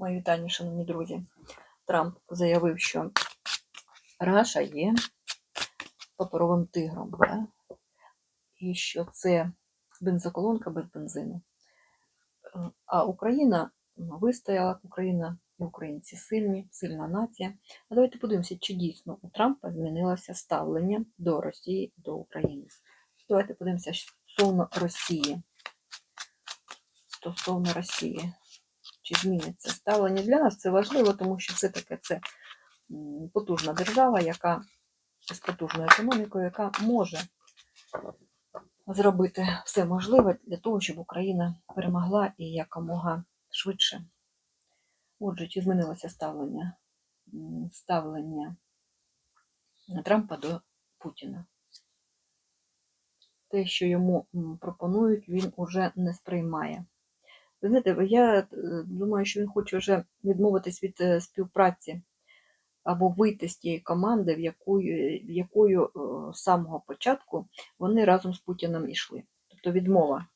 Мої вітання, шановні друзі. Трамп заявив, що Раша є паперовим тигром, да? і що це бензоколонка без бензину. Е, А Україна ну, вистояла, Україна і українці сильні, сильна нація. А давайте подивимося, чи дійсно у Трампа змінилося ставлення до Росії, до України. Давайте подивимося стосовно Росії. Стосовно Росії. Чи зміниться ставлення для нас? Це важливо, тому що все-таки це потужна держава, яка з потужною економікою, яка може зробити все можливе для того, щоб Україна перемогла і якомога швидше. Отже, чи змінилося ставлення, ставлення Трампа до Путіна? Те, що йому пропонують, він уже не сприймає. Ви знаєте, я е, думаю, що він хоче вже відмовитись від е, співпраці або вийти з тієї команди, в якою, в якою е, з самого початку вони разом з Путіним йшли. Тобто відмова.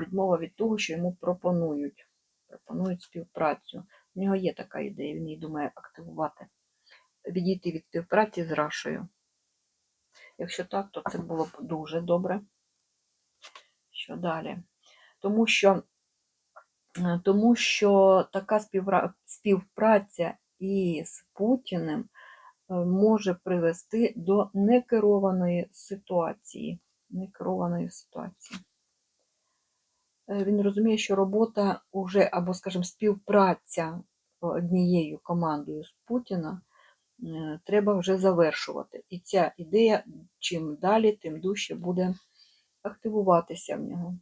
Відмова від того, що йому пропонують. Пропонують співпрацю. У нього є така ідея, він її думає активувати. Відійти від співпраці з Рашою. Якщо так, то це було б дуже добре. Що далі? Тому що, тому що така співпраця із Путіним е, може привести до некерованої ситуації. Некерованої ситуації. Е, Він розуміє, що робота уже, або, скажімо, співпраця однією командою з Путіна е, треба вже завершувати. І ця ідея чим далі, тим дужче буде активуватися в нього.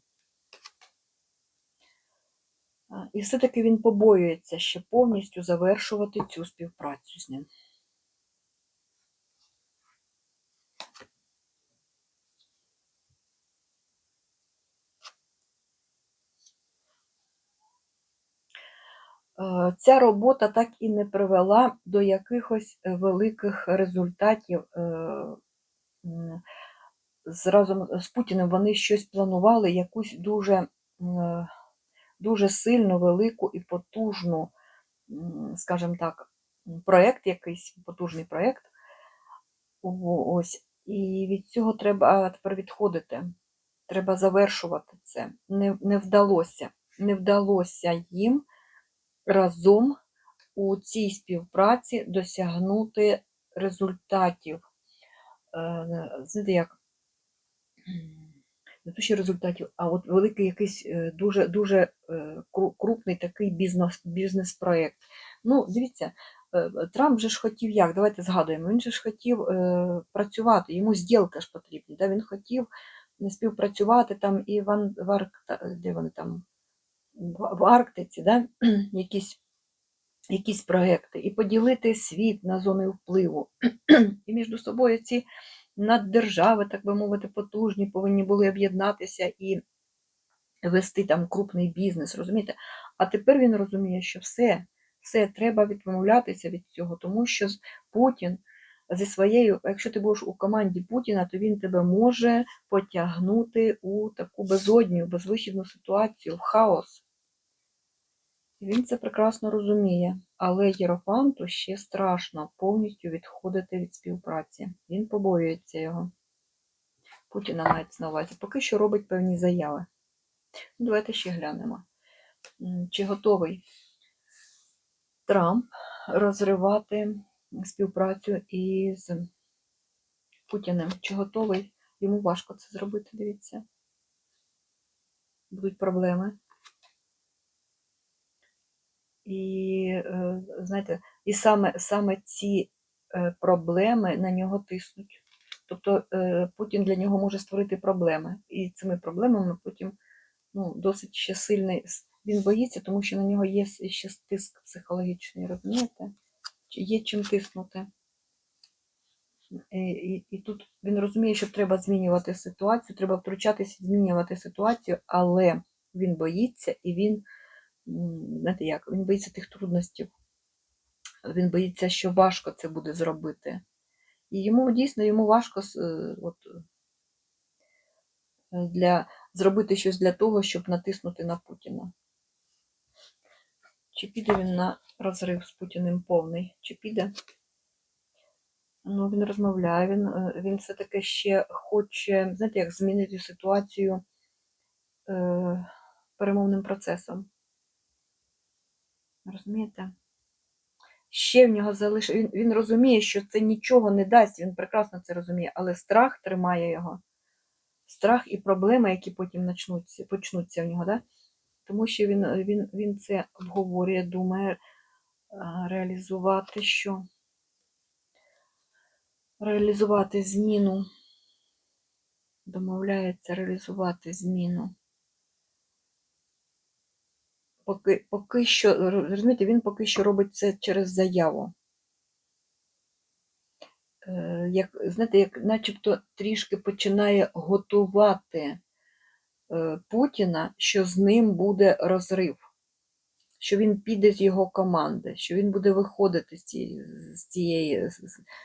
І все-таки він побоюється ще повністю завершувати цю співпрацю з ним. Е, Ця робота так і не привела до якихось е, великих результатів. е, разом з Путіним вони щось планували, якусь дуже, м, дуже сильну, велику і потужну, скажімо так, м, проект, якийсь потужний Ось. І від цього треба тепер відходити. Треба завершувати це. Не, не вдалося. Не вдалося їм разом у цій співпраці досягнути результатів. Е, Знаєте, як не то що результатів, а от великий якийсь е, дуже дуже е, крупний такий бізнес, бізнес-проєкт. Ну, дивіться, е, Трамп же ж хотів як? Давайте згадуємо. Він же ж хотів працювати, йому зділки ж потрібні. Да? Він хотів співпрацювати там і в, Ан- де вони там в Арктиці, да? якісь, якісь проекти, і поділити світ на зони впливу. і між собою ці наддержави, так би мовити, потужні, повинні були об'єднатися і вести там крупний бізнес, розумієте? А тепер він розуміє, що все, все, треба відмовлятися від цього, тому що Путін зі своєю, якщо ти будеш у команді Путіна, то він тебе може потягнути у таку безодню, безвихідну ситуацію, в хаос. Він це прекрасно розуміє, але Єрофанту ще страшно повністю відходити від співпраці. Він побоюється його. Путіна мається на увазі. Поки що робить певні заяви. Ну, Давайте ще глянемо. Чи готовий Трамп розривати співпрацю із Путіним? Чи готовий? Йому важко це зробити, дивіться. Будуть проблеми. І, е, знаєте, і саме, саме ці е, проблеми на нього тиснуть. Тобто е, Путін для нього може створити проблеми. І цими проблемами потім ну, досить ще сильний. Він боїться, тому що на нього є ще тиск психологічний, розумієте? Є чим тиснути. І, і, і тут він розуміє, що треба змінювати ситуацію, треба втручатися, змінювати ситуацію, але він боїться і він, знаєте як, він боїться тих трудностей. Він боїться, що важко це буде зробити. І йому дійсно йому важко е, от, е, для, зробити щось для того, щоб натиснути на Путіна. Чи піде він на розрив з Путіним повний? Чи піде? Ну, він розмовляє, він, е, він все-таки ще хоче, знаєте, як змінити ситуацію е, перемовним процесом. Розумієте? Ще в нього залишив. Він, він розуміє, що це нічого не дасть, він прекрасно це розуміє, але страх тримає його. Страх і проблеми, які потім почнуться, почнуться в нього, да? тому що він, він, він це обговорює, думає реалізувати що? Реалізувати зміну. Домовляється реалізувати зміну. Поки, поки що, розумієте, він поки що робить це через заяву. Е, Як, знаєте, як начебто трішки починає готувати е, Путіна, що з ним буде розрив, що він піде з його команди, що він буде виходити з цієї, з цієї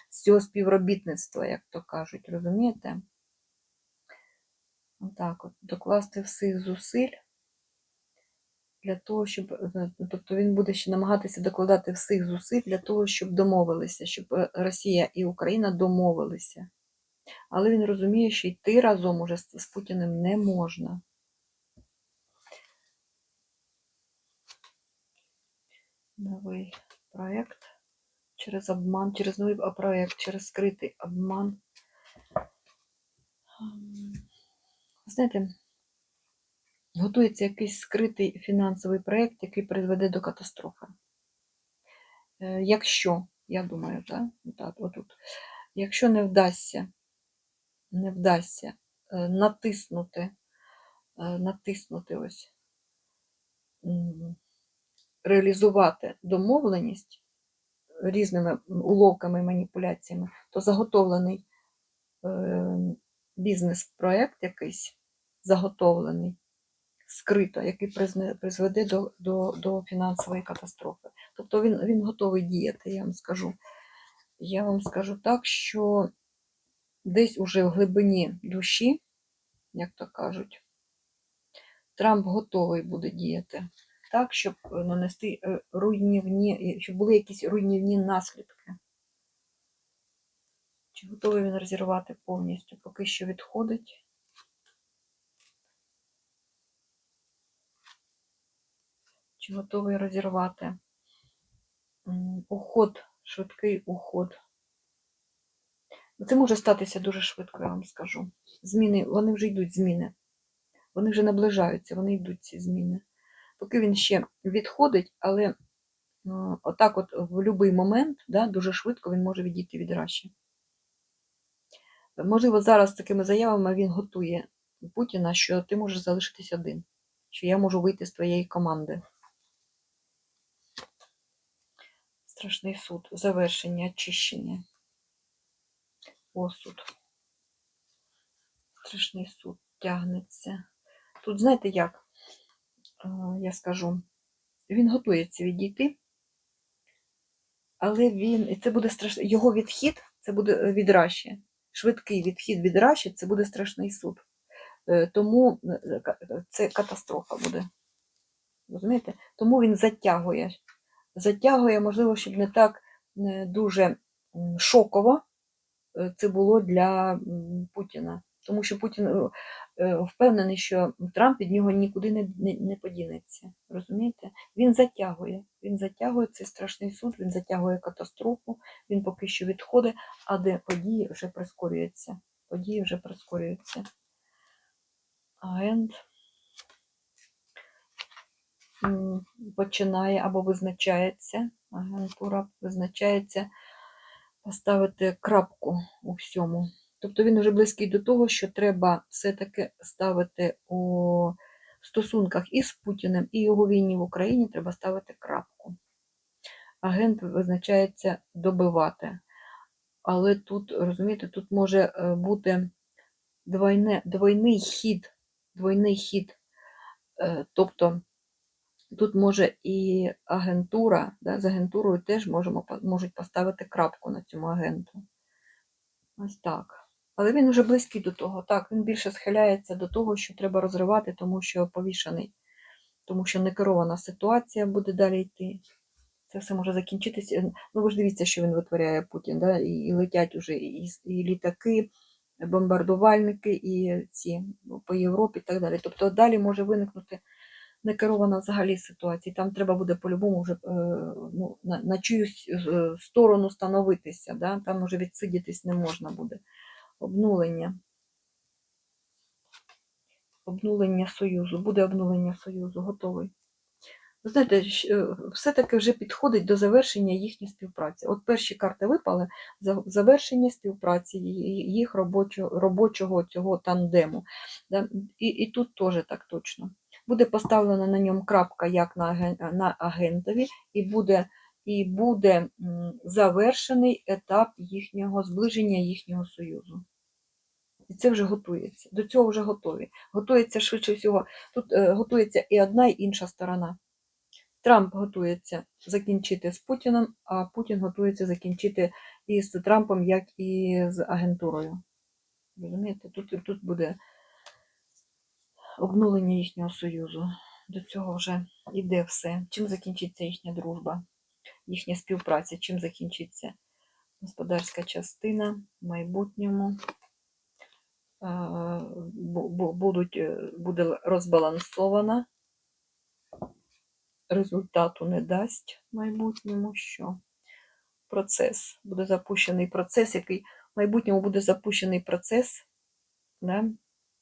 з, цього співробітництва, як то кажуть, розумієте? Отак от, докласти всіх зусиль для того, щоб, е, тобто він буде ще намагатися докладати всіх зусиль для того, щоб домовилися, щоб е, Росія і Україна домовилися. Але він розуміє, що йти разом уже з, Путіним не можна. Новий проєкт через обман, через новий проєкт, через скритий обман. Знаєте, готується якийсь скритий фінансовий проєкт, який призведе до катастрофи. Е, Якщо, я думаю, так, так, отут, якщо не вдасться, не вдасться е, натиснути, е, натиснути ось, реалізувати домовленість різними уловками і маніпуляціями, то заготовлений бізнес-проєкт якийсь, заготовлений, скрито, який призведе до, до, до фінансової катастрофи. Тобто він, він готовий діяти, я вам скажу. Я вам скажу так, що десь уже в глибині душі, як то кажуть, Трамп готовий буде діяти так, щоб нанести е, руйнівні, щоб були якісь руйнівні наслідки. Чи готовий він розірвати повністю? Поки що відходить. Чи готовий розірвати? Уход, швидкий уход. Це може статися дуже швидко, я вам скажу. Зміни, вони вже йдуть зміни. Вони вже наближаються, вони йдуть ці зміни. Поки він ще відходить, але е, отак от в будь-який момент, да, дуже швидко він може відійти від Раші. Можливо, зараз такими заявами він готує Путіна, що ти можеш залишитись один, що я можу вийти з твоєї команди. Страшний суд, завершення, очищення. Осуд. Страшний суд тягнеться. Тут, знаєте як, Е, я скажу, він готується відійти, але він, і це буде страшно, його відхід, це буде від Раші. Швидкий відхід від Раші, це буде страшний суд. Е, Тому е, це катастрофа буде. Розумієте? Тому він затягує. Затягує, можливо, щоб не так е, дуже шоково е, це було для Путіна. Тому що Путін е, впевнений, що Трамп від нього нікуди не, не, не подінеться. Розумієте? Він затягує. Він затягує цей страшний суд, він затягує катастрофу, він поки що відходить, а де події вже прискорюються. Події вже прискорюються. М, починає або визначається, агентура визначається поставити крапку у всьому. Тобто він вже близький до того, що треба все-таки ставити у стосунках із Путіним і його війні в Україні треба ставити крапку. Агент визначається добивати. Але тут, розумієте, тут може е, бути двойне, двойний хід, двойний хід. Е, Тобто тут може і агентура, да, з агентурою теж можемо, можуть поставити крапку на цьому агенту. Ось так. Але він вже близький до того. Так, він більше схиляється до того, що треба розривати, тому що повішений. тому що некерована ситуація буде далі йти. Це все може закінчитися. Ну, ви ж дивіться, що він витворяє Путін, да? і, і летять уже і, і літаки, бомбардувальники, і ці ну, по Європі і так далі. Тобто далі може виникнути некерована взагалі ситуація. Там треба буде по-любому вже е, ну, на, на чиюсь е, сторону становитися. Да? Там уже відсидітись не можна буде. Обнулення. Обнулення Союзу. Буде обнулення Союзу, готовий. Ви знаєте, е, все-таки вже підходить до завершення їхньої співпраці. От перші карти випали за- завершення співпраці їх робочого, робочого цього тандему. І, і тут теж так точно. Буде поставлена на ньому крапка як на, аген- на агентові, і буде, і буде завершений етап їхнього зближення їхнього союзу. І це вже готується. До цього вже готові. Готується швидше всього. Тут е, готується і одна, і інша сторона. Трамп готується закінчити з Путіним, а Путін готується закінчити і з Трампом, як і з агентурою. Розумієте? Тут, тут буде обнулення їхнього союзу. До цього вже йде все. Чим закінчиться їхня дружба, їхня співпраця, чим закінчиться господарська частина в майбутньому. Е, бу- бу- Будуть, е, буде розбалансована результату не дасть в майбутньому, що процес буде запущений процес, який в майбутньому буде запущений процес да,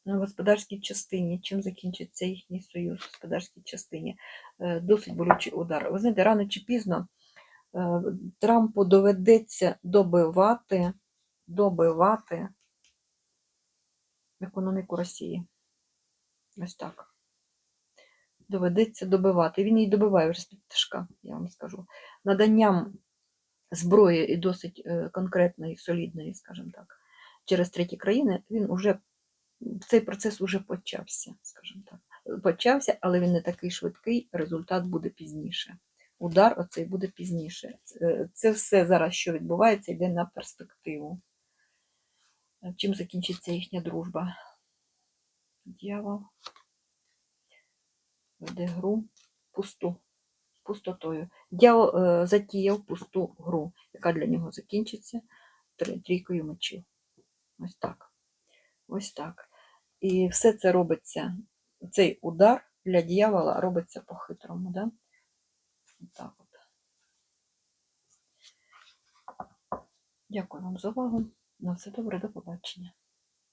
на господарській частині, чим закінчиться їхній союз в господарській частині. Е, Досить болючий удар. Ви знаєте, рано чи пізно е, Трампу доведеться добивати, добивати економіку Росії. Ось так доведеться добивати. Він її добиває вже з-під тяжка, я вам скажу. Наданням зброї і досить е, конкретної, солідної, скажімо так, через треті країни, він уже цей процес уже почався, скажімо так. Почався, але він не такий швидкий, результат буде пізніше. Удар оцей буде пізніше. Це- Це все зараз, що відбувається, йде на перспективу. Е, Чим закінчиться їхня дружба? Дьявол веде гру пусту, пустотою. Дьявол е, затіяв пусту гру, яка для нього закінчиться трійкою мечів. Ось так. Ось так. І все це робиться, цей удар для дьявола робиться по-хитрому. Да? Так от. Дякую вам за увагу. На все добре, до побачення.